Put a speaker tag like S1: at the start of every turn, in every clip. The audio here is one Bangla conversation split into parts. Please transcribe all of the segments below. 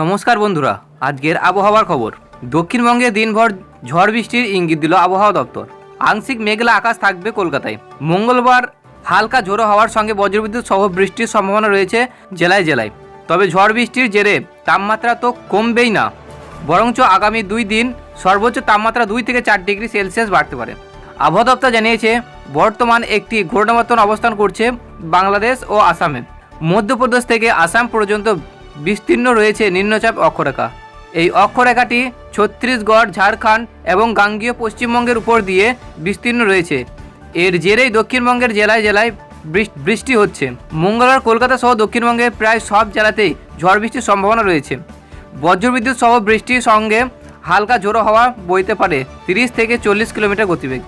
S1: নমস্কার বন্ধুরা, আজকের আবহাওয়ার খবর। দক্ষিণবঙ্গে দিনভর ঝড় বৃষ্টির ইঙ্গিত দিল আবহাওয়া দপ্তর। আংশিক মেঘলা আকাশ থাকবে কলকাতায়। মঙ্গলবার হালকা ঝোড়ো হওয়ার সঙ্গে বজ্রবিদ্যুৎ সহ বৃষ্টির সম্ভাবনা রয়েছে জেলায় জেলায়। তবে ঝড় বৃষ্টির জেরে তাপমাত্রা তো কমবেই না, বরঞ্চ আগামী দুই দিন সর্বোচ্চ তাপমাত্রা দুই থেকে চার ডিগ্রি সেলসিয়াস বাড়তে পারে। আবহাওয়া দপ্তর জানিয়েছে, বর্তমান একটি ঘূর্ণাবর্তন অবস্থান করছে বাংলাদেশ ও আসামে। মধ্যপ্রদেশ থেকে আসাম পর্যন্ত বিস্তীর্ণ রয়েছে নিম্নচাপ অক্ষরেখা। এই অক্ষরেখাটি ছত্তিশগড়, ঝাড়খণ্ড এবং গাঙ্গীয় পশ্চিমবঙ্গের উপর দিয়ে বিস্তীর্ণ রয়েছে। এর জেরেই দক্ষিণবঙ্গের জেলায় জেলায় বৃষ- বৃষ্টি হচ্ছে। মঙ্গলবার কলকাতা সহ দক্ষিণবঙ্গের প্রায় সব জেলাতেই ঝড় বৃষ্টির সম্ভাবনা রয়েছে। বজ্রবিদ্যুৎ সহ বৃষ্টির সঙ্গে হালকা ঝোড়ো হওয়া বইতে পারে তিরিশ থেকে চল্লিশ কিলোমিটার গতিবেগ।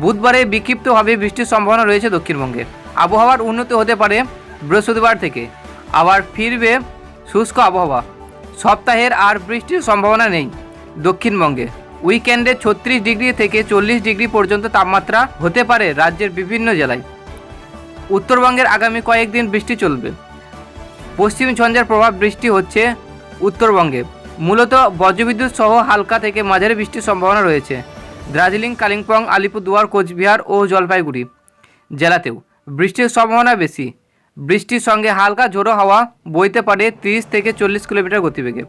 S1: বুধবারে বিক্ষিপ্তভাবে বৃষ্টির সম্ভাবনা রয়েছে দক্ষিণবঙ্গে। আবহাওয়ার উন্নতি হতে পারে বৃহস্পতিবার থেকে। আবার ফিরবে শুষ্ক আবহাওয়া। সপ্তাহের আর বৃষ্টির সম্ভাবনা নেই দক্ষিণবঙ্গে। উইকেন্ডে ছত্রিশ ডিগ্রি থেকে চল্লিশ ডিগ্রি পর্যন্ত তাপমাত্রা হতে পারে রাজ্যের বিভিন্ন জেলায়। উত্তরবঙ্গের আগামী কয়েকদিন বৃষ্টি চলবে। পশ্চিম ঝঞ্ঝার প্রভাব বৃষ্টি হচ্ছে উত্তরবঙ্গে। মূলত বজ্রবিদ্যুৎ সহ হালকা থেকে মাঝারি বৃষ্টির সম্ভাবনা রয়েছে। দার্জিলিং, কালিম্পং, আলিপুরদুয়ার, কোচবিহার ও জলপাইগুড়ি জেলাতেও। বৃষ্টির সম্ভাবনা বেশি। বৃষ্টির সঙ্গে হালকা ঝোড়ো হাওয়া বইতে পারে তিরিশ থেকে চল্লিশ কিলোমিটার গতিবেগে।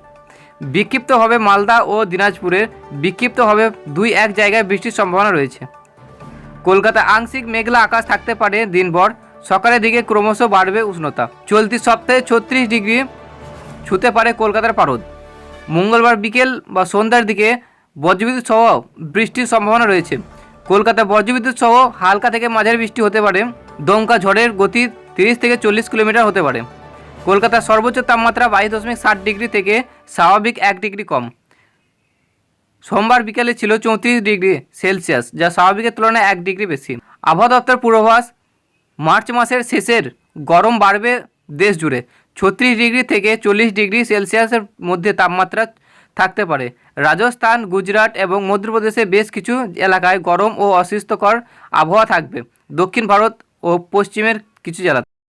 S1: বিক্ষিপ্ত হবে মালদা ও দিনাজপুরের বিক্ষিপ্ত হবে দুই এক জায়গায় বৃষ্টির সম্ভাবনা রয়েছে। কলকাতা আংশিক মেঘলা আকাশ থাকতে পারে দিনভর। সকালের দিকে ক্রমশ বাড়বে উষ্ণতা। চলতি সপ্তাহে ছত্রিশ ডিগ্রি ছুতে পারে কলকাতার পারদ। মঙ্গলবার বিকেল বা সন্ধ্যার দিকে বজ্রবিদ্যুৎ সহ বৃষ্টির সম্ভাবনা রয়েছে। কলকাতা বজ্রবিদ্যুৎ সহ হালকা থেকে মাঝারি বৃষ্টি হতে পারে। দমকা ঝড়ের গতি তিরিশ থেকে চল্লিশ কিলোমিটার হতে পারে। কলকাতার সর্বোচ্চ তাপমাত্রা বাইশ দশমিক ষাট ডিগ্রি থেকে স্বাভাবিক এক ডিগ্রি কম। সোমবার বিকেলে ছিল চৌত্রিশ ডিগ্রি সেলসিয়াস, যা স্বাভাবিকের তুলনায় এক ডিগ্রি বেশি। আবহাওয়া দপ্তর পূর্বাভাস, মার্চ মাসের শেষের গরম বাড়বে দেশ জুড়ে। ছত্রিশ ডিগ্রি থেকে চল্লিশ ডিগ্রি সেলসিয়াসের মধ্যে তাপমাত্রা থাকতে পারে। রাজস্থান, গুজরাট এবং মধ্যপ্রদেশে বেশ কিছু এলাকায় গরম ও অসুস্থকর আবহাওয়া থাকবে। দক্ষিণ ভারত ও পশ্চিমের কিছু জেলা